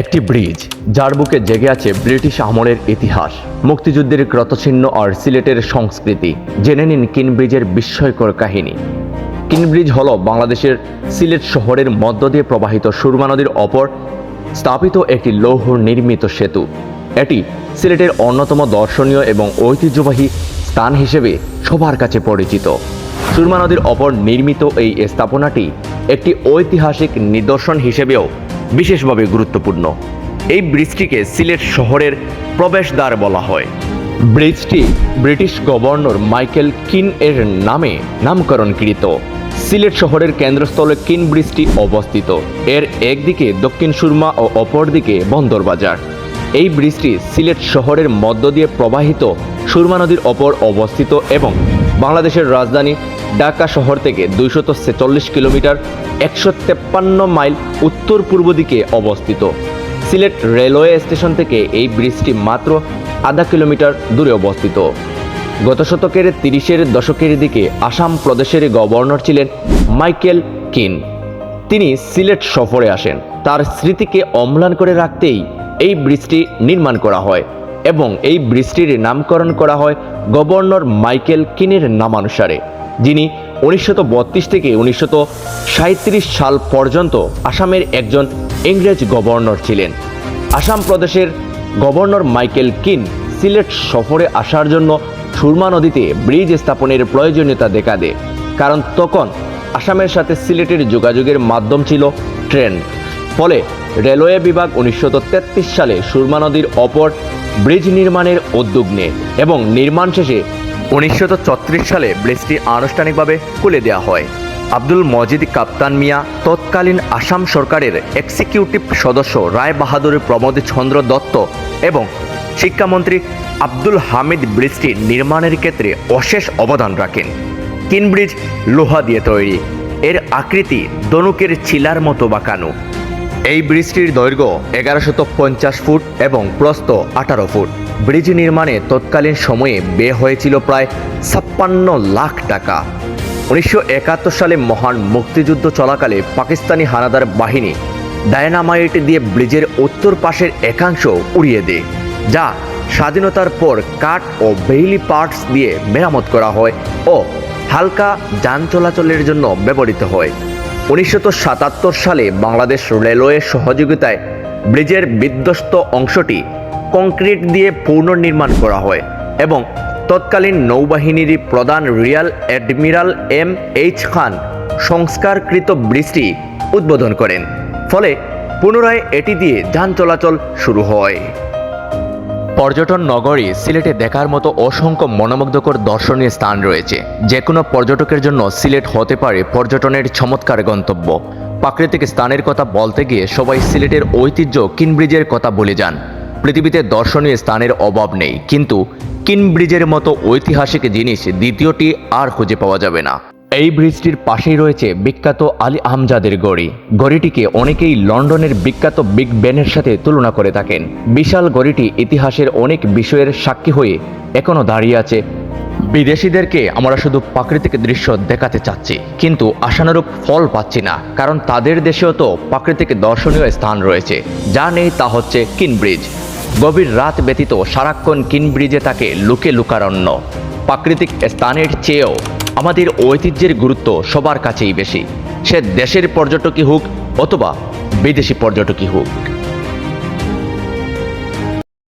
একটি ব্রিজ, যার বুকে জেগে আছে ব্রিটিশ আমলের ইতিহাস, মুক্তিযুদ্ধের ক্রতচিহ্ন আর সিলেটের সংস্কৃতি। জেনে নিন কিন ব্রিজের বিস্ময়কর কাহিনী। কিন ব্রিজ হল বাংলাদেশের সিলেট শহরের মধ্য দিয়ে প্রবাহিত সুরমা নদীর অপর স্থাপিত একটি লৌহ নির্মিত সেতু। এটি সিলেটের অন্যতম দর্শনীয় এবং ঐতিহ্যবাহী স্থান হিসেবে সবার কাছে পরিচিত। সুরমা নদীর অপর নির্মিত এই স্থাপনাটি একটি ঐতিহাসিক নিদর্শন হিসেবেও বিশেষভাবে গুরুত্বপূর্ণ। এই ব্রিজটিকে সিলেট শহরের প্রবেশদ্বার বলা হয়। ব্রিজটি ব্রিটিশ গভর্নর মাইকেল কিন এর নামে নামকরণকৃত। সিলেট শহরের কেন্দ্রস্থলে কিন ব্রিজটি অবস্থিত। এর একদিকে দক্ষিণ সুরমা ও অপরদিকে বন্দরবাজার। এই ব্রিজটি সিলেট শহরের মধ্য দিয়ে প্রবাহিত সুরমা নদীর ওপর অবস্থিত এবং বাংলাদেশের রাজধানী ঢাকা শহর থেকে দুইশত ছেচল্লিশ কিলোমিটার একশো তেপ্পান্ন মাইল উত্তর পূর্ব দিকে অবস্থিত। সিলেট রেলওয়ে স্টেশন থেকে এই ব্রিজটি মাত্র আধা কিলোমিটার দূরে অবস্থিত। গত শতকের তিরিশের দশকের দিকে আসাম প্রদেশের গভর্নর ছিলেন মাইকেল কিন। তিনি সিলেট সফরে আসেন। তার স্মৃতিকে অম্লান করে রাখতেই এই ব্রিজটি নির্মাণ করা হয় এবং এই ব্রিজটির নামকরণ করা হয় গভর্নর মাইকেল কিনের নামানুসারে। যিনি উনিশশত থেকে উনিশশত সাল পর্যন্ত আসামের একজন ইংরেজ গভর্নর ছিলেন। আসাম প্রদেশের গভর্নর মাইকেল কিন সিলেট সফরে আসার জন্য সুরমা নদীতে ব্রিজ স্থাপনের প্রয়োজনীয়তা দেখা দেয়, কারণ তখন আসামের সাথে সিলেটের যোগাযোগের মাধ্যম ছিল ট্রেন। ফলে রেলওয়ে বিভাগ উনিশশো সালে সুরমা নদীর অপর ব্রিজ নির্মাণের উদ্যোগ নেয় এবং নির্মাণ শেষে উনিশশো সালে ব্রিজটি আনুষ্ঠানিকভাবে খুলে দেওয়া হয়। আব্দুল মজিদ, কাপ্তান মিয়া, তৎকালীন আসাম সরকারের এক্সিকিউটিভ সদস্য রায় বাহাদুর, প্রমোদ চন্দ্র দত্ত এবং শিক্ষামন্ত্রী আব্দুল হামিদ ব্রিজটি নির্মাণের ক্ষেত্রে অশেষ অবদান রাখেন। কিনব্রিজ লোহা দিয়ে তৈরি। এর আকৃতি দনুকের চিলার মতো বাঁকানো এই ব্রিজটির দৈর্ঘ্য এগারোশত পঞ্চাশ ফুট এবং প্রস্থ আঠারো ফুট। ব্রিজ নির্মাণে তৎকালীন সময়ে ব্যয় হয়েছিল প্রায় ছাপ্পান্ন লাখ টাকা। উনিশশো একাত্তর সালে মহান মুক্তিযুদ্ধ চলাকালে পাকিস্তানি হানাদার বাহিনী ডায়নামাইট দিয়ে ব্রিজের উত্তর পাশের একাংশ উড়িয়ে দেয়, যা স্বাধীনতার পর কাঠ ও বেইলি পার্টস দিয়ে মেরামত করা হয় ও হালকা যান চলাচলের জন্য ব্যবহৃত হয়। উনিশশো সাতাত্তর সালে বাংলাদেশ রেলওয়ের সহযোগিতায় ব্রিজের বিধ্বস্ত অংশটি কংক্রিট দিয়ে পুনর্নির্মাণ করা হয় এবং তৎকালীন নৌবাহিনীর প্রধান rear admiral M H Khan সংস্কারকৃত ব্রিজটি উদ্বোধন করেন। ফলে পুনরায় এটি দিয়ে যান চলাচল শুরু হয়। পর্যটন নগরী সিলেটে দেখার মতো অসংখ্য মনোমুগ্ধকর দর্শনীয় স্থান রয়েছে। যে কোনো পর্যটকের জন্য সিলেট হতে পারে পর্যটনের চমৎকার গন্তব্য। প্রাকৃতিক স্থানের কথা বলতে গিয়ে সবাই সিলেটের ঐতিহ্য কিনব্রিজের কথা বলে যান। পৃথিবীতে দর্শনীয় স্থানের অভাব নেই, কিন্তু কিনব্রিজের মতো ঐতিহাসিক জিনিস দ্বিতীয়টি আর খুঁজে পাওয়া যাবে না। এই ব্রিজটির পাশেই রয়েছে বিখ্যাত আলী আহমজাদের গড়ি। গড়িটিকে অনেকেই লন্ডনের বিখ্যাত বিগ ব্যানের সাথে তুলনা করে থাকেন। বিশাল গড়িটি ইতিহাসের অনেক বিষয়ের সাক্ষী হয়ে এখনও দাঁড়িয়ে আছে। বিদেশিদেরকে আমরা শুধু প্রাকৃতিক দৃশ্য দেখাতে চাচ্ছি, কিন্তু আশানুরূপ ফল পাচ্ছি না, কারণ তাদের দেশেও তো প্রাকৃতিক দর্শনীয় স্থান রয়েছে। যা নেই তা হচ্ছে কিন ব্রিজ গভীর রাত ব্যতীত সারাক্ষণ কিন ব্রিজে থাকে লুকে লুকারণ্য। প্রাকৃতিক স্থানের চেয়েও আমাদের ঐতিহ্যের গুরুত্ব সবার কাছেই বেশি। সে দেশের পর্যটকই হোক অথবা বিদেশি পর্যটকই হোক।